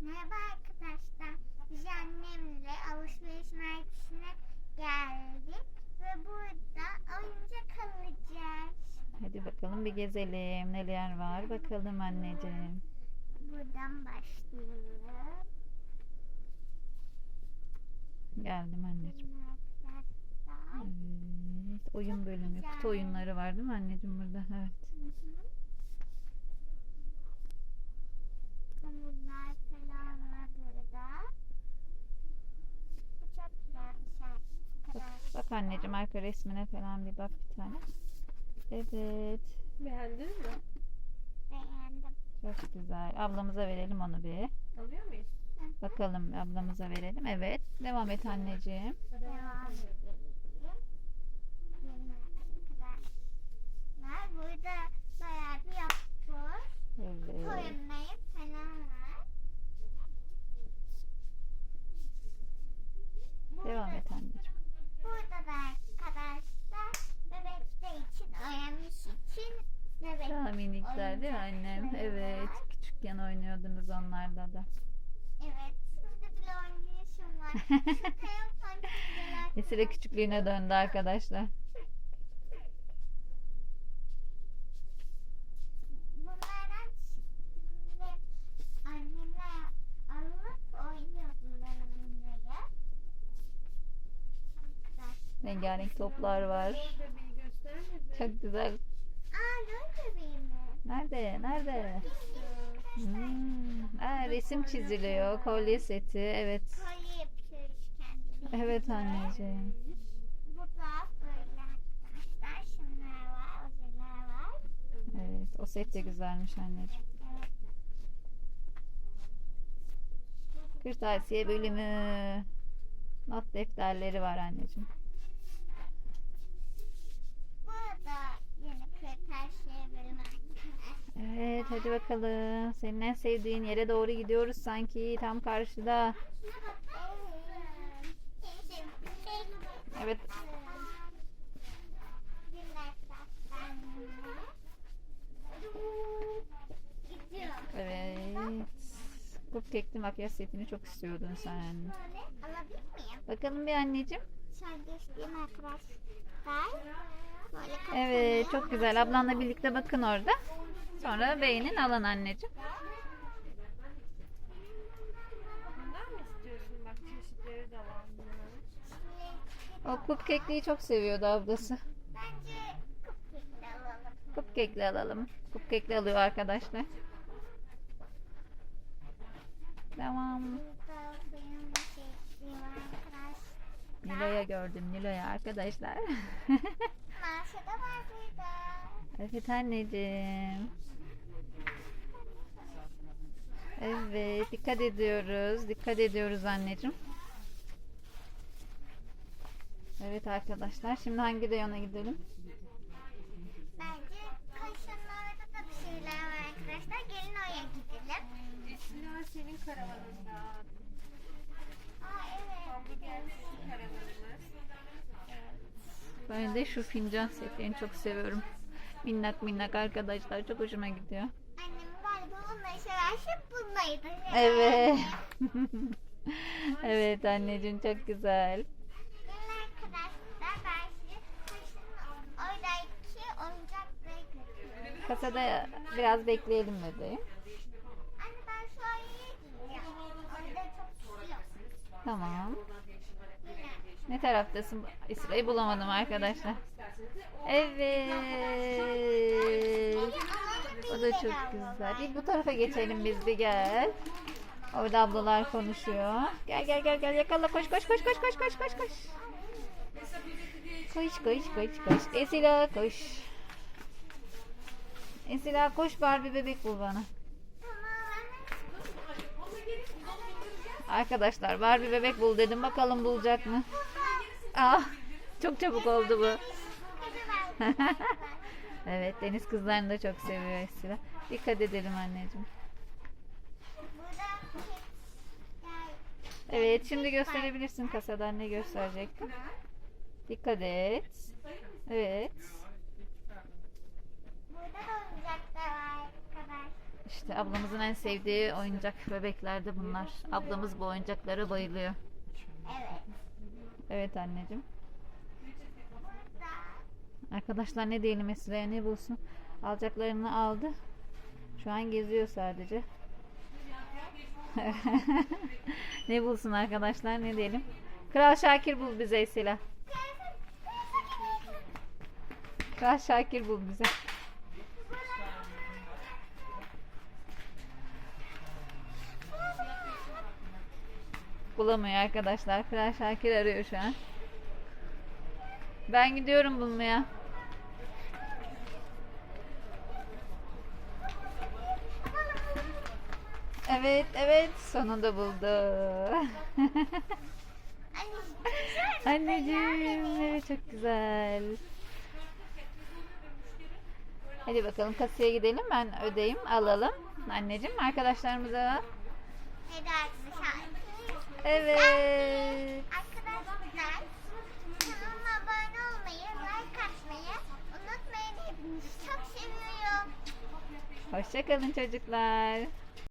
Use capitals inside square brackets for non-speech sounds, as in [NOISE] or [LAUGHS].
Merhaba arkadaşlar. Biz annemle alışveriş merkezine geldik ve burada oyuncak alacağız. Hadi bakalım bir gezelim. Neler var bakalım anneciğim. Buradan başlayalım. Geldim anneciğim. Evet. Oyun bölümü. Kutu oyunları var değil mi anneciğim burada? Evet. Hı hı. Bunlar falan var burada. Bu çok güzelmiş Bak, arkadaşlar. Bak anneciğim arka resmine falan bir bak bir tane. Evet. Beğendin mi? Beğendim. Çok güzel. Ablamıza verelim onu bir. Alıyor muyuz? Bakalım ablamıza verelim. Evet. Devam et anneciğim. Devam. Burada bayağı bir yapboz, Evet. koyunlayıp falan var. Devam et anneciğim. Burada da arkadaşlar bebekler için, öğrenmiş için bebek. Minikler değil mi annem? Evet. Küçükken oynuyordunuz onlarla da. Evet. Şimdi bile oynayışım var. [LAUGHS] Şu. Esile küçüklüğüne döndü arkadaşlar. Bunlardan şimdi annemle alıp oynuyordum ben onları. Arkadaşlar. Rengarenk toplar var. Çok güzel. Aa? Nerede? Nerede? Hmm. Aa, resim çiziliyor. Kolye seti. Evet. Kolye yapıyoruz kendimize. Evet anneciğim. Bu da böyle arkadaşlar. Şunlar var, ojeler var. Evet. O set de güzelmiş anneciğim. Kırtasiye bölümü. Not defterleri var anneciğim. Burada yeni kırtasiye bölümü arkadaşlar. Evet hadi bakalım. Senin en sevdiğin yere doğru gidiyoruz sanki. Tam karşıda. Evet. Evet. Cupcake'li makyaj setini çok istiyordun sen. Bakalım bir anneciğim. Evet çok güzel. Ablanla birlikte bakın orada. Sonra beğenin alın anneciğim. Bundan mı istiyorsun? Bak çeşitleri de var bunların. O cupcake'liyi çok seviyordu ablası. Bence cupcake'li alalım. Cupcake'li alalım. Cupcake'li alıyor arkadaşlar. Tamam. Burada benim arkadaşlar. Nilo'ya gördüm. Nilo'ya arkadaşlar. [LAUGHS] Marşa da var burada. Evet anneciğim. Evet dikkat ediyoruz. Dikkat ediyoruz anneciğim. Evet arkadaşlar. Şimdi hangi reyona gidelim? Bence kaşın orada da bir şeyler var arkadaşlar. Gelin oraya gidelim. Esila senin karavanında. Aa evet. Ben de şu fincan setlerini çok seviyorum. Minnak minnak arkadaşlar. Çok hoşuma gidiyor. Annem galiba bunları severse bunları da sever. Evet. [LAUGHS] evet anneciğim çok güzel. Kasada biraz bekleyelim bebeğim. Anne ben şu ayıya gideceğim. Orada çok. Tamam. Ne taraftasın? İsra'yı bulamadım arkadaşlar. Evet. O da çok güzel. Bir bu tarafa geçelim biz bir gel. Orada ablalar konuşuyor. Gel gel gel gel yakala koş koş koş koş koş koş koş koş. Koş koş koş koş. Esila koş. Esila koş Barbie bebek bul bana. Arkadaşlar Barbie bebek bul dedim bakalım bulacak mı? Ah çok çabuk oldu bu. [LAUGHS] evet deniz kızlarını da çok seviyor Esila. Dikkat edelim anneciğim. Evet şimdi gösterebilirsin kasadan ne gösterecek. Dikkat et. Evet. İşte ablamızın en sevdiği oyuncak bebekler de bunlar. Ablamız bu oyuncaklara bayılıyor. Evet. Anneciğim. Arkadaşlar ne diyelim Esra'ya ne bulsun? Alacaklarını aldı. Şu an geziyor sadece. [LAUGHS] ne bulsun arkadaşlar ne diyelim? Kral Şakir bul bize Esila. Kral Şakir bul bize. Bulamıyor arkadaşlar. Kral Şakir arıyor şu an. Ben gidiyorum bulmaya. Evet, evet. Sonunda buldu. [LAUGHS] Anneciğim, evet çok güzel. Hadi bakalım kasaya gidelim. Ben ödeyim, alalım. Anneciğim, arkadaşlarımıza. Hadi arkadaşlar. Evet. Arkadaşlar kanalıma abone olmayı, like atmayı unutmayın. Hepinizi çok seviyorum. Hoşçakalın çocuklar.